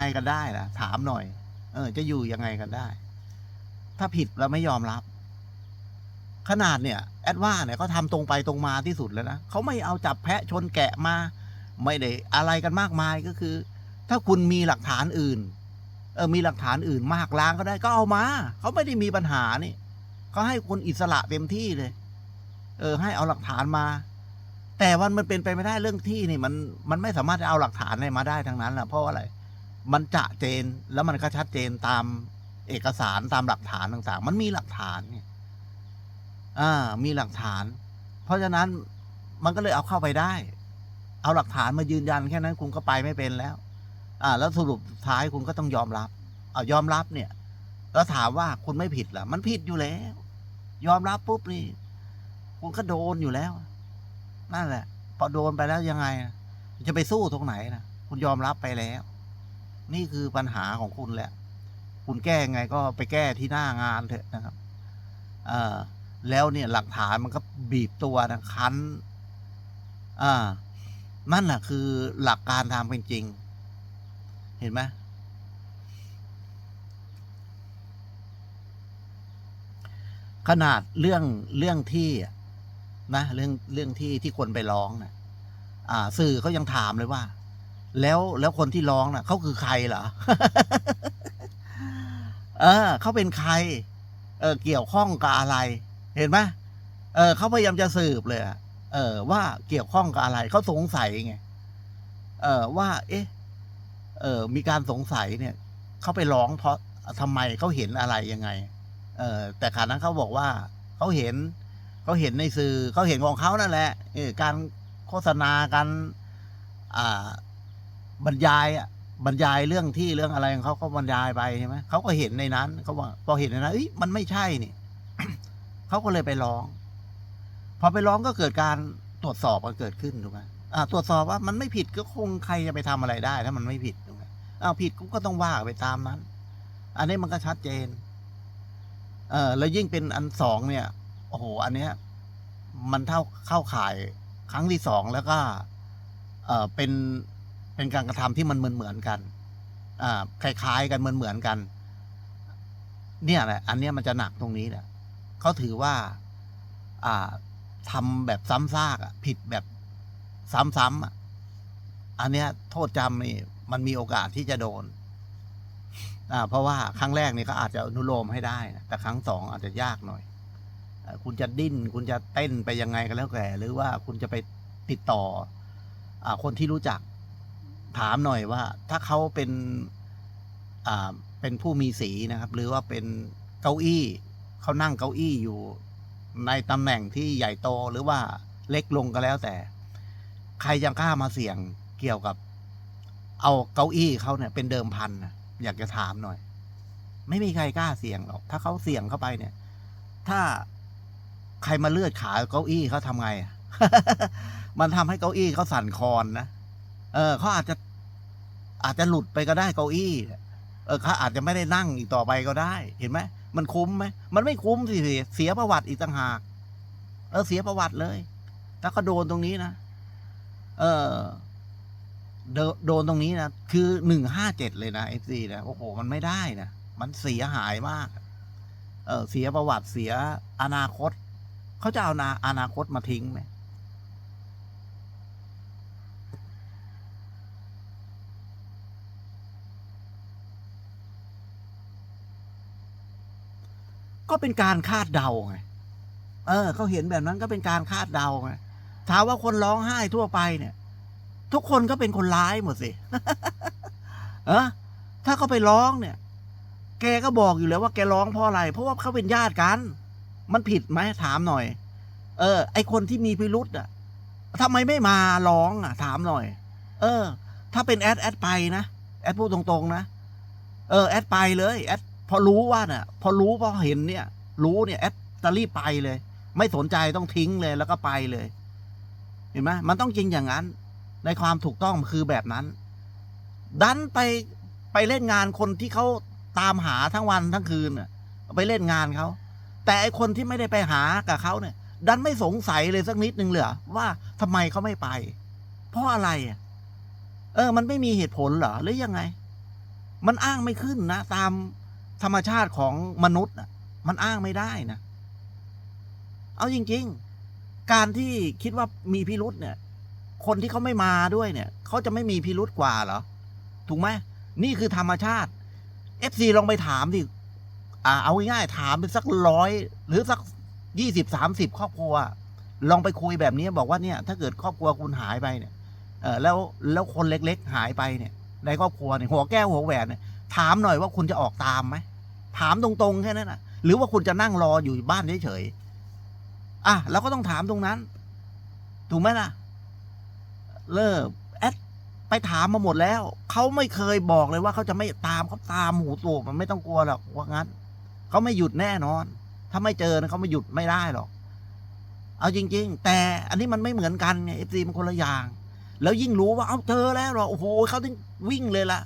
ไงกันได้ล่ะ ถามหน่อย เออ จะอยู่ยังไงกันได้ ถ้าผิดแล้วไม่ยอมรับ ขนาดเนี่ย แอดว่าเนี่ยเขาทำตรงไปตรงมาที่สุดแล้วนะเขาไม่เอาจับแพะชนแกะมา ไม่ได้อะไรกันมากมายก็คือ ถ้าคุณมีหลักฐานอื่น เออมีหลักฐานอื่นมากล้างก็ได้ก็เอามาเขาไม่ได้มีปัญหานี่เขาให้คนอิสระเต็มที่เลย เออ ให้เอาหลักฐานมาแต่วันมันเป็นไปไม่ได้เรื่องที่นี่มันมันไม่สามารถจะเอาหลักฐานอะไรมาได้ทั้งนั้นแหละเพราะว่าอะไร มันจะเจนแล้วมันก็ชัดเจนตามเอกสารตามหลักฐานต่างๆ มันมีหลักฐานเนี่ยอ่ามีหลักฐาน เพราะฉะนั้นมันก็เลยเอาเข้าไปได้ เอาหลักฐานมายืนยันแค่นั้นคุณก็ไปไม่เป็นแล้ว อ่า แล้วสรุปท้ายคุณก็ต้องยอมรับ เอายอมรับเนี่ย แล้วถามว่าคุณไม่ผิดเหรอมันผิดอยู่แล้ว ยอมรับปุ๊บนี่คุณก็โดนอยู่แล้ว นั่นแหละ พอโดนไปแล้วยังไง จะไปสู้ตรงไหนนะคุณยอมรับไปแล้ว นี่คือปัญหาของคุณแหละ คุณแก้ยังไงก็ไปแก้ที่หน้างานเถอะนะครับเออแล้วเนี่ยหลักฐานมันก็บีบตัวนะคันอ่านั่นแหละคือหลักการทำเป็นจริง เห็นไหมขนาดเรื่องเรื่องที่นะเรื่องเรื่องที่ที่คนไปร้องนะอ่า สื่อเขายังถามเลยว่า แล้วแล้วคนที่ร้องน่ะเขาคือใครเหรอ เออเขาเป็นใคร เออเกี่ยวข้องกับอะไร เห็นไหมเออเขาพยายามจะสืบเลยเออ ว่าเกี่ยวข้องกับอะไรเขาสงสัยไงเออว่า เอ๊ะ เออ มีการสงสัยเนี่ยเขาไปร้องเพราะทำไมเขาเห็นอะไรยังไง เออ แต่ขณะนั้นเขาบอกว่าเขาเห็นเขาเห็นในสื่อเขาเห็นของเขานั่นแหละเออการโฆษณาการอ่า บรรยายอะบรรยายเรื่องที่เรื่องอะไรของเขาก็บรรยายไปใช่ไหมเขาก็เห็นในนั้นเขาว่าพอเห็นในนั้นเอ้ยมันไม่ใช่นี่เขาก็เลยไปร้อง พอไปร้องก็เกิดการตรวจสอบกันเกิดขึ้นถูกไหมอ่าตรวจสอบว่ามันไม่ผิดก็คงใครจะไปทำอะไรได้ ถ้ามันไม่ผิดถูกไหมอ้าวผิดก็ต้องว่าไปตามนั้น อันนี้มันก็ชัดเจน เออแล้วยิ่งเป็นอันสองเนี่ยโอ้โหอันเนี้ย มันเท่าเข้าข่ายครั้งที่สองแล้วก็ เออเป็น เป็นการกระทำที่มันเหมือนเหมือนกันอ่าคล้ายๆกันเหมือนเหมือนกัน เนี่ยแหละ อันเนี้ยมันจะหนักตรงนี้แหละเขาถือว่า อ่าทำแบบซ้ำซากผิดแบบซ้ำๆอะอันเนี้ย โทษจำนี่มันมีโอกาสที่จะโดนอ่าเพราะว่าครั้งแรกนี่ก็อาจจะอนุโลมให้ได้นะแต่ครั้งสองอาจจะยากหน่อยคุณจะดิ้น คุณจะเต้นไปยังไงก็แล้วแต่หรือว่าคุณจะไปติดต่ออ่าคนที่รู้จัก ถามหน่อยว่า ถ้าเขาเป็นอ่าเป็นผู้มีสีนะครับ หรือว่าเป็นเก้าอี้เขานั่งเก้าอี้อยู่ในตำแหน่งที่ใหญ่โตหรือว่าเล็กลงก็แล้วแต่ ใครยังกล้ามาเสี่ยงเกี่ยวกับ เอาเก้าอี้เขาเนี่ย เป็นเดิมพันนะอยากจะถามหน่อย ไม่มีใครกล้าเสี่ยงหรอก ถ้าเขาเสี่ยงเข้าไปเนี่ย ถ้าใครมาเลือดขาเก้าอี้เขาทำไง มันทำให้เก้าอี้เขาสั่นคลอนนะ เออเขาอาจจะอาจจะหลุดไปก็ได้เก้าอี้ เออเขาอาจจะไม่ได้นั่งอีกต่อไปก็ได้ เห็นไหมมันคุ้มไหมมันไม่คุ้มสิเสียประวัติอีกต่างหากเออเสียประวัติเลยถ้าเขาโดนตรงนี้นะเออโดโดนตรงนี้นะคือหนึ่งห้าเจ็ดเลยนะเอฟซีนะโอ้โห มันไม่ได้นะมันเสียหายมาก เออเสียประวัติเสียอนาคตเขาจะเอานาอนาคตมาทิ้งไหม ก็เป็นการคาดเดาไงเออเขาเห็นแบบนั้นก็เป็นการคาดเดาไงถามว่าคนร้องไห้ทั่วไปเนี่ย ทุกคนก็เป็นคนร้ายหมดสิเออถ้าเขาไปร้องเนี่ย แกก็บอกอยู่แล้วว่าแกร้องเพราะอะไร เพราะว่าเขาเป็นญาติกัน มันผิดไหมถามหน่อย เออ ไอคนที่มีพิรุษอะทำไมไม่มาร้องอะ ถามหน่อย เออ ถ้าเป็นแอดแอดไปนะแอดพูดตรงๆนะเออแอดไปเลยแอด พอรู้ว่าเนี่ยพอรู้พอเห็นเนี่ย รู้เนี่ยแอดจะรีบไปเลย ไม่สนใจต้องทิ้งเลยแล้วก็ไปเลย เห็นไหมมันต้องจริงอย่างนั้น ในความถูกต้องคือแบบนั้น ดันไปไปเล่นงานคนที่เขาตามหาทั้งวันทั้งคืนน่ะไปเล่นงานเขาแต่ไอคนที่ไม่ได้ไปหากับเขาเนี่ย ดันไม่สงสัยเลยสักนิดนึงเลยเหรอว่าทำไมเขาไม่ไป เพราะอะไรอะเออ มันไม่มีเหตุผลเหรอหรือยังไง มันอ้างไม่ขึ้นนะ ตาม ธรรมชาติของมนุษย์อะมันอ้างไม่ได้นะ เอาจริง ๆ การที่คิดว่ามีพิรุษเนี่ย คนที่เขาไม่มาด้วยเนี่ยเขาจะไม่มีพิรุษกว่าเหรอ ถูกไหมนี่คือธรรมชาติเอฟซีลองไปถามดิอ่าเอาง่ายๆถามไปสักร้อยหรือสักยี่สิบสามสิบครอบครัว ลองไปคุยแบบนี้บอกว่าเนี่ย ถ้าเกิดครอบครัวคุณหายไปเนี่ยเออแล้วแล้วคนเล็ก ๆ หายไปเนี่ย ในครอบครัวเนี่ยหัวแก้วหัวแหวนเนี่ย ถามหน่อยว่าคุณจะออกตามไหมถามตรงๆแค่นั้นนะหรือว่าคุณจะนั่งรออยู่บ้านเฉยๆอะเราก็ต้องถามตรงนั้น ถูกไหมล่ะ เลิกแอดไปถามมาหมดแล้ว เขาไม่เคยบอกเลยว่าเขาจะไม่ตามเขาตามหูตูบมันไม่ต้องกลัวหรอกว่างั้นเขาไม่หยุดแน่นอน ถ้าไม่เจอนะเขาไม่หยุดไม่ได้หรอก เอาจริง ๆ แต่อันนี้มันไม่เหมือนกันไงเอฟซีมันคนละอย่าง แล้วยิ่งรู้ว่าเอาเจอแล้วหรอโอ้โหเขาถึงวิ่งเลยล่ะ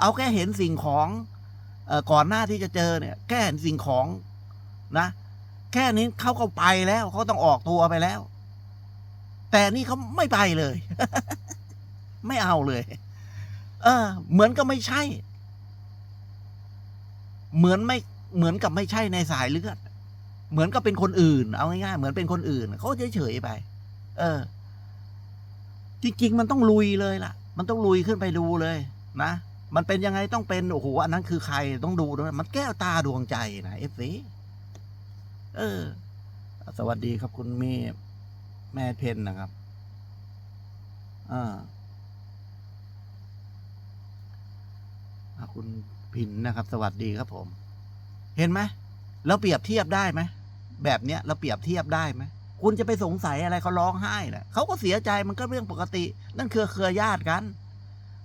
เอาแค่เห็นสิ่งของอก่อนหน้าที่จะเจอเนี่ย แค่เห็นสิ่งของนะ แค่นี้เขาก็ไปแล้วเขาต้องออกตัวไปแล้ว แต่นี่เขาไม่ไปเลย ไม่เอาเลย เออ เหมือนกับไม่ใช่ เหมือนไม่เหมือนกับไม่ใช่ในสายเลือดเหมือนกับเป็นคนอื่น เอาง่ายๆเหมือนเป็นคนอื่นเขาเฉยๆไป เออ จริง ๆ มันต้องลุยเลยล่ะ มันต้องลุยขึ้นไปดูเลย นะ มันเป็นยังไงต้องเป็นโอ้โหอันนั้นคือใครต้องดูด้วยมันแก้วตาดวงใจนะเอฟซีเออ สวัสดีครับคุณแม่แม่เพนนะครับอ่าคุณพินนะครับ สวัสดีครับผม เห็นไหมเราเปรียบเทียบได้ไหมแบบเนี้ยเราเปรียบเทียบได้ไหมคุณจะไปสงสัยอะไรเขาร้องไห้นะเขาก็เสียใจมันก็เรื่องปกติ นั่นคือเครือญาติกัน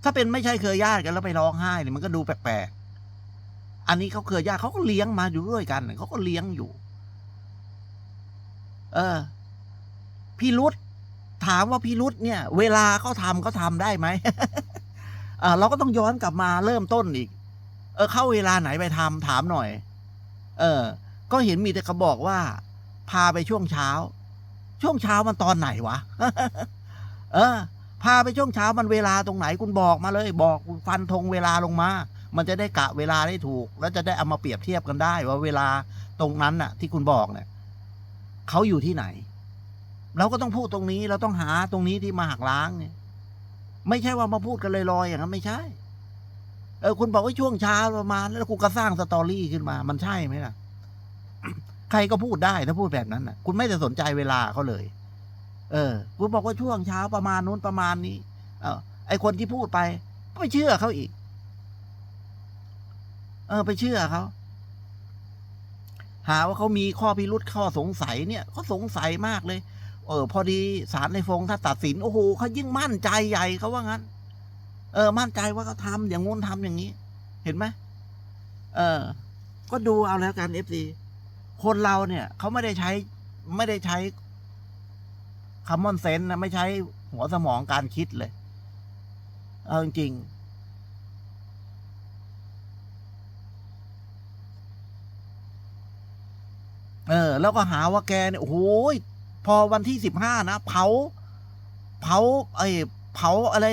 ถ้าเป็นไม่ใช่เครือญาติกันแล้วไปร้องไห้เนี่ยมันก็ดูแปลกๆ อันนี้เขาเครือญาติเขาก็เลี้ยงมาอยู่ด้วยกันเขาก็เลี้ยงอยู่ เออ พี่รุธถามว่าพี่รุธเนี่ย เวลาเขาทำเขาทำได้ไหมเราก็ต้องย้อนกลับมาเริ่มต้นอีก เออ เข้าเวลาไหนไปทำถามหน่อย เออ ก็เห็นมีแต่เขาบอกว่า พาไปช่วงเช้า ช่วงเช้ามันตอนไหนวะ เออ พาไปช่วงเช้ามันเวลาตรงไหนคุณบอกมาเลย บอกฟันธงเวลาลงมา มันจะได้กะเวลาได้ถูก แล้วจะได้เอามาเปรียบเทียบกันได้ ว่าเวลาตรงนั้นน่ะ ที่คุณบอกเนี่ยเขาอยู่ที่ไหน เราก็ต้องพูดตรงนี้เราต้องหาตรงนี้ที่มาหักล้างเนี่ย ไม่ใช่ว่ามาพูดกันลอยๆอย่างนั้นไม่ใช่ เออคุณบอกว่าช่วงเช้าประมาณแล้วคุณก็สร้างสตอรี่ขึ้นมา มันใช่ไหมล่ะ ใครก็พูดได้ถ้าพูดแบบนั้นน่ะ คุณไม่ได้สนใจเวลาเขาเลย เออคุณบอกว่าช่วงเช้าประมาณนู้นประมาณนี้ เออไอคนที่พูดไป ก็ไปเชื่อเขาอีก เออ ไปเชื่อเขาหาว่าเขามีข้อพิรุษข้อสงสัยเนี่ยเขาสงสัยมากเลย เออ พอดีศาลในฟงถ้าตัดสินโอ้โหเขายิ่งมั่นใจใหญ่เขาว่างั้น เออ มั่นใจว่าเขาทำอย่างงู้นทำอย่างนี้ เห็นไหมเออ ก็ดูเอาแล้วกันเอฟซีคนเราเนี่ยเขาไม่ได้ใช้ไม่ได้ใช้ คำมอนเซนนะไม่ใช้หัวสมองการคิดเลย เอาจริงเออ แล้วก็หาว่าแกเนี่ยโอ้โหพอวันที่สิบห้านะเผา เผาไอ้เผาอะไร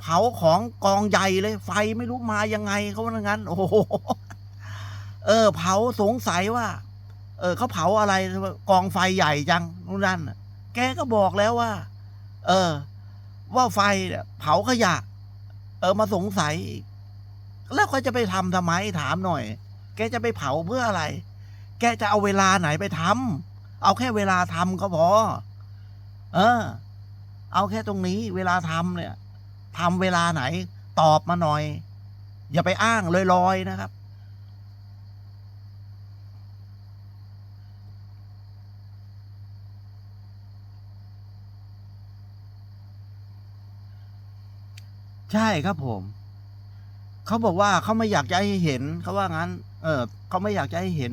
เผาของกองใหญ่เลย ไฟไม่รู้มายังไงเขาว่างั้น โอ้โหเออ เผาสงสัยว่า เออเขาเผาอะไรกองไฟใหญ่จังนู่นนั่นน่ะ แกก็บอกแล้วว่า เออ ว่าไฟเผาขยะ เออมาสงสัย แล้วเขาจะไปทำทำไมถามหน่อย แกจะไปเผาเพื่ออะไร แกจะเอาเวลาไหนไปทำเอาแค่เวลาทำก็พอ เออ เอาแค่ตรงนี้ เวลาทำเนี่ยทำเวลาไหน ตอบมาหน่อย อย่าไปอ้างลอยๆนะครับ ใช่ครับผม เขาบอกว่าเขาไม่อยากจะให้เห็นเขาว่างั้น เออเขาไม่อยากจะให้เห็น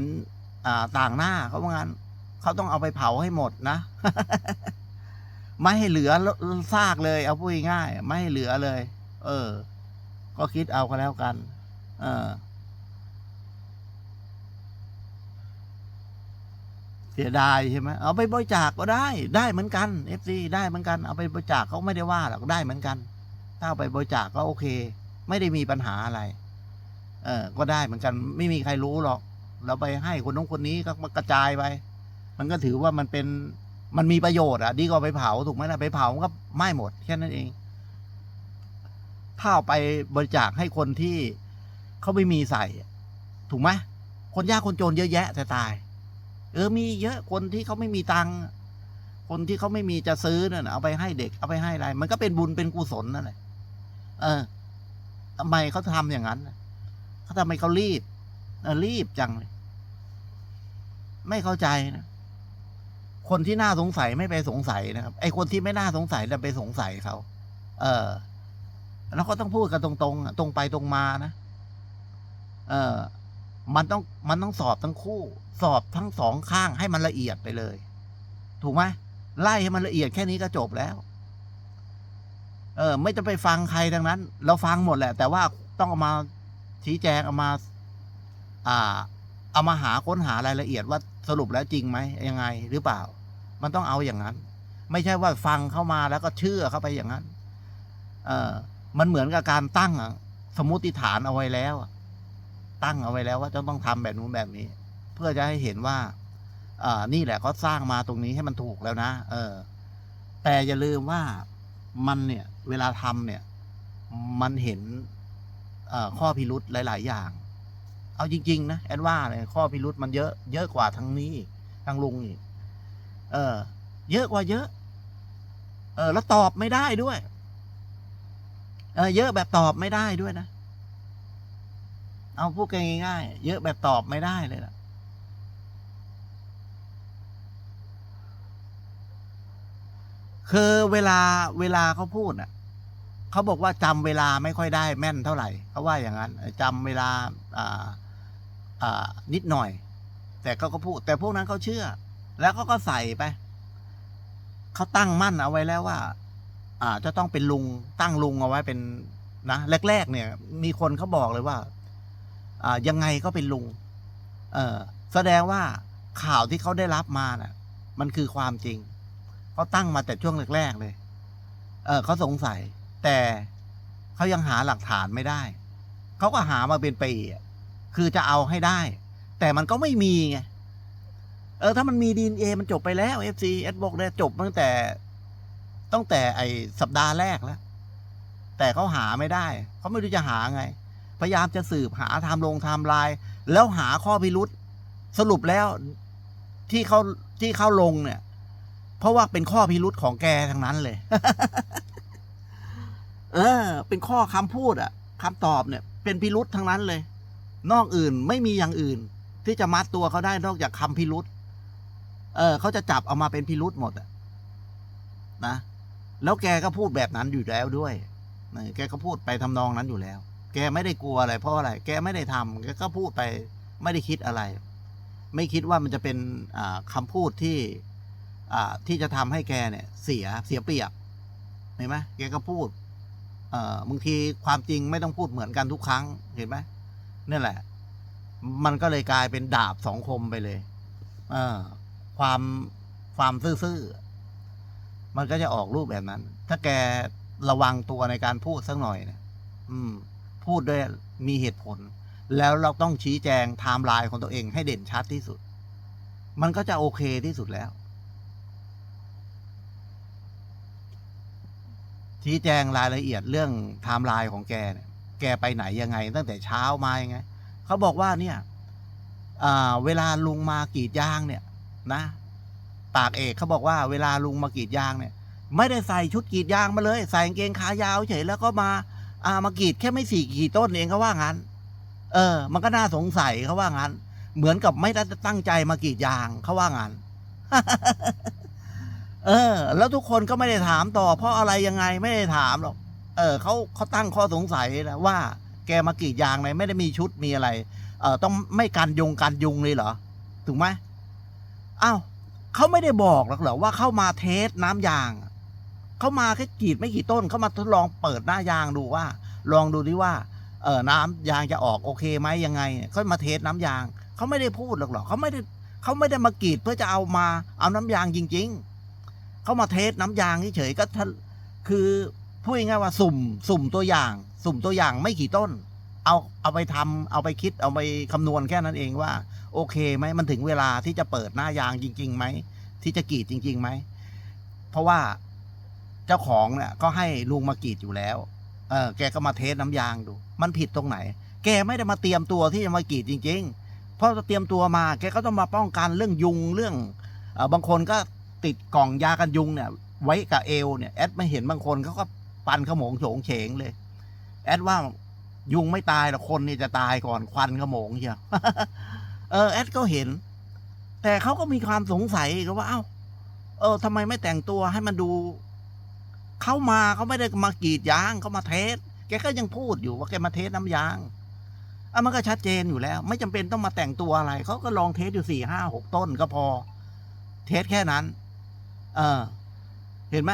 อ่าต่างหน้าเขาว่างั้นเขาต้องเอาไปเผาให้หมดนะไม่ให้เหลือซากเลย เอาพูดง่ายไม่ให้เหลือเลย เออ ก็คิดเอาก็แล้วกัน เออเสียดายใช่ไหมเอาไปบริจาคก็ได้ ได้เหมือนกันเอฟซีได้เหมือนกัน เอาไปบริจาคเขาไม่ได้ว่าหรอกได้เหมือนกัน ถ้าเอาไปบริจาคก็โอเค ไม่ได้มีปัญหาอะไร เออก็ได้เหมือนกันไม่มีใครรู้หรอก เราไปให้คนน้องคนนี้ก็มากระจายไป มันก็ถือว่ามันเป็นมันมีประโยชน์อะดีกว่าไปเผาถูกไหมล่ะไปเผาก็ไหม้หมดแค่นั้นเองถ้าเอาไปบริจาคให้คนที่เขาไม่มีใส่ ถูกไหมคนยากคนจนเยอะแยะแต่ตาย เออมีเยอะคนที่เขาไม่มีตังค์คนที่เขาไม่มีจะซื้อนั่นน่ะเอาไปให้เด็กเอาไปให้อะไร มันก็เป็นบุญเป็นกุศลนั่นแหละ เออทำไมเขาทำอย่างนั้นเขาทำไมเขารีบเออรีบจังเลยไม่เข้าใจนะคนที่น่าสงสัยไม่ไปสงสัยนะครับ ไอ้คนที่ไม่น่าสงสัยจะไปสงสัยเขา เออ แล้วก็ต้องพูดกันตรง ๆ ตรงไปตรงมานะ เออ มันต้องมันต้องสอบทั้งคู่ สอบทั้งสองข้างให้มันละเอียดไปเลย ถูกไหมไล่ให้มันละเอียดแค่นี้ก็จบแล้ว เออ ไม่จะไปฟังใครทั้งนั้น เราฟังหมดแหละ แต่ว่าต้องเอามาชี้แจงเอามา อ่า เอามาหาค้นหารายละเอียดว่าสรุปแล้วจริงไหมยังไง หรือเปล่า มันต้องเอาอย่างนั้น ไม่ใช่ว่าฟังเข้ามาแล้วก็เชื่อเข้าไปอย่างนั้น เออมันเหมือนกับการตั้งสมมติฐานเอาไว้แล้วตั้งเอาไว้แล้วว่าจะต้องทำแบบนู้นแบบนี้ เพื่อจะให้เห็นว่าอ่านี่แหละเขาสร้างมาตรงนี้ให้มันถูกแล้วนะ เออ แต่อย่าลืมว่ามันเนี่ย เวลาทำเนี่ย มันเห็นข้อพิรุธหลาย ๆ อย่าง เอาจริง ๆ นะแอดว่าเลยข้อพิรุธมันเยอะเยอะกว่าทางนี้ทางลุงอีกเออ เยอะกว่าเยอะ เออ แล้วตอบไม่ได้ด้วย เออ เยอะแบบตอบไม่ได้ด้วยนะ เอาพูดง่ายๆเยอะแบบตอบไม่ได้เลยล่ะ คือเวลาเวลาเขาพูดอะเขาบอกว่าจำเวลาไม่ค่อยได้แม่นเท่าไหร่เขาว่าอย่างนั้นจำเวลาอ่าอ่านิดหน่อย แต่เขาก็พูด แต่พวกนั้นเขาเชื่อ แล้วเขาก็ใส่ไปเขาตั้งมั่นเอาไว้แล้วว่า อ่าจะต้องเป็นลุงตั้งลุงเอาไว้เป็นนะแรก ๆ เนี่ย มีคนเขาบอกเลยว่า อ่ายังไงก็เป็นลุง เออแสดงว่าข่าวที่เขาได้รับมาน่ะ มันคือความจริง เขาตั้งมาแต่ช่วงแรกๆเลย เออเขาสงสัย แต่เขายังหาหลักฐานไม่ได้ เขาก็หามาเป็นปีอะคือจะเอาให้ได้ แต่มันก็ไม่มีไง เออ ถ้ามันมีดีเอมันจบไปแล้วเอฟซีเอสบอกเนี่ยจบตั้งแต่ตั้งแต่ไอสัปดาห์แรกแล้ว แต่เขาหาไม่ได้ เขาไม่รู้จะหาไง พยายามจะสืบหาไทม์ลงไทม์ไลน์แล้วหาข้อพิรุษสรุปแล้วที่เขาที่เขาลงเนี่ย เพราะว่าเป็นข้อพิรุษของแกทั้งนั้นเลย เออ เป็นข้อคำพูดอะคำตอบเนี่ย เป็นพิรุษทั้งนั้นเลย นอกอื่นไม่มีอย่างอื่น ที่จะมัดตัวเขาได้นอกจากคำพิรุษเออเขาจะจับเอามาเป็นพิรุษหมดอะนะแล้วแกก็พูดแบบนั้นอยู่แล้วด้วยแกก็พูดไปทำนองนั้นอยู่แล้ว แกไม่ได้กลัวอะไรเพราะอะไร แกไม่ได้ทำแกก็พูดไป ไม่ได้คิดอะไร ไม่คิดว่ามันจะเป็นอ่าคำพูดที่ ที่จะทำให้แกเนี่ยเสียเสียเปรียบเห็นไหมแกก็พูดบางทีความจริงไม่ต้องพูดเหมือนกันทุกครั้งเห็นไหมนี่แหละ มันก็เลยกลายเป็นดาบสองคมไปเลยเออความความซื่อๆมันก็จะออกรูปแบบนั้น ถ้าแกระวังตัวในการพูดสักหน่อยเนี่ยอืม พูดด้วยมีเหตุผล แล้วเราต้องชี้แจงไทม์ไลน์ของตัวเองให้เด่นชัดที่สุด มันก็จะโอเคที่สุดแล้ว ชี้แจงรายละเอียดเรื่องไทม์ไลน์ของแกเนี่ยแกไปไหนยังไง ตั้งแต่เช้ามายังไงเขาบอกว่าเนี่ยเวลาลุงมากรีดยางเนี่ยนะ ปากเอกเขาบอกว่าเวลาลุงมากรีดยางเนี่ย ไม่ได้ใส่ชุดกรีดยางมาเลย ใส่กางเกงขายาวเฉยแล้วก็มาอ่ามากรีดแค่ไม่สี่กี่ต้นเองเขาว่างั้น เออ มันก็น่าสงสัยเขาว่างั้น เหมือนกับไม่ได้ตั้งใจมากรีดยางเขาว่างั้น เออ แล้วทุกคนก็ไม่ได้ถามต่อ เพราะอะไรยังไงไม่ได้ถามหรอก เออเขาเขาตั้งข้อสงสัยนะว่า แกมากรีดยางเลยไม่ได้มีชุดมีอะไร เออต้องไม่กันยุงกันยุงเลยเหรอ ถูกไหมอ้าวเขาไม่ได้บอกหรอกเหรอว่าเข้ามาเทสน้ำยางเขามาแค่กรีดไม่กี่ต้นเขามาทดลองเปิดหน้ายางดูว่า ลองดูดิว่า เออน้ำยางจะออกโอเคไหมยังไงเขามาเทสน้ำยางเขาไม่ได้พูดหรอกเหรอเขาไม่ได้เขาไม่ได้มากรีดเพื่อจะเอามาเอาน้ำยางจริง ๆ เขามาเทสน้ำยางเฉยๆก็คือพูดง่ายว่าสุ่ม สุ่มตัวอย่าง สุ่มตัวอย่างไม่กี่ต้น เอาเอาไปทำเอาไปคิดเอาไปคำนวณแค่นั้นเองว่า โอเคไหมมันถึงเวลาที่จะเปิดหน้ายางจริงๆไหมที่จะกรีดจริงๆไหมเพราะว่าเจ้าของเนี่ยก็ให้ลุงมากรีดอยู่แล้ว เออแกก็มาเทสน้ำยางดู มันผิดตรงไหน แกไม่ได้มาเตรียมตัวที่จะมากรีดจริง ๆ เพราะเตรียมตัวมา แกก็ต้องมาป้องกันเรื่องยุงเรื่องอบางคนก็ ติดกล่องยากันยุงเนี่ย ไว้กับเอวเนี่ยแอดไม่เห็นบางคนเขาก็ปันขโมงโฉงเฉงเลย แอดว่ายุงไม่ตายหรอกคนนี่จะตายก่อนควันขโมงเชียวเออแอดก็เห็น แต่เขาก็มีความสงสัยก็ว่า เอ้า เออทำไมไม่แต่งตัวให้มันดู เขามาเขาไม่ได้มากรีดยางเขามาเทสแกก็ยังพูดอยู่ว่าแกมาเทสน้ำยางอะมันก็ชัดเจนอยู่แล้ว ไม่จำเป็นต้องมาแต่งตัวอะไร เขาก็ลองเทสอยู่สี่ห้าหกต้นก็พอ เทสแค่นั้น เออ เห็นไหม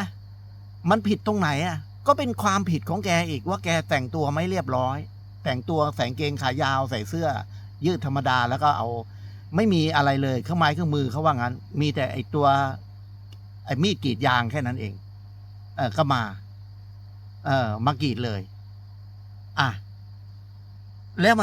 มันผิดตรงไหนอะ ก็เป็นความผิดของแกอีกว่าแกแต่งตัวไม่เรียบร้อย แต่งตัวใส่กางเกงขายาวใส่เสื้อ ยืดธรรมดาแล้วก็เอา ไม่มีอะไรเลยเครื่องไม้เครื่องมือเขาว่างั้น มีแต่ไอตัว ไอมีดกรีดยางแค่นั้นเอง เออก็มา เออมากรีดเลย อะแล้วมัน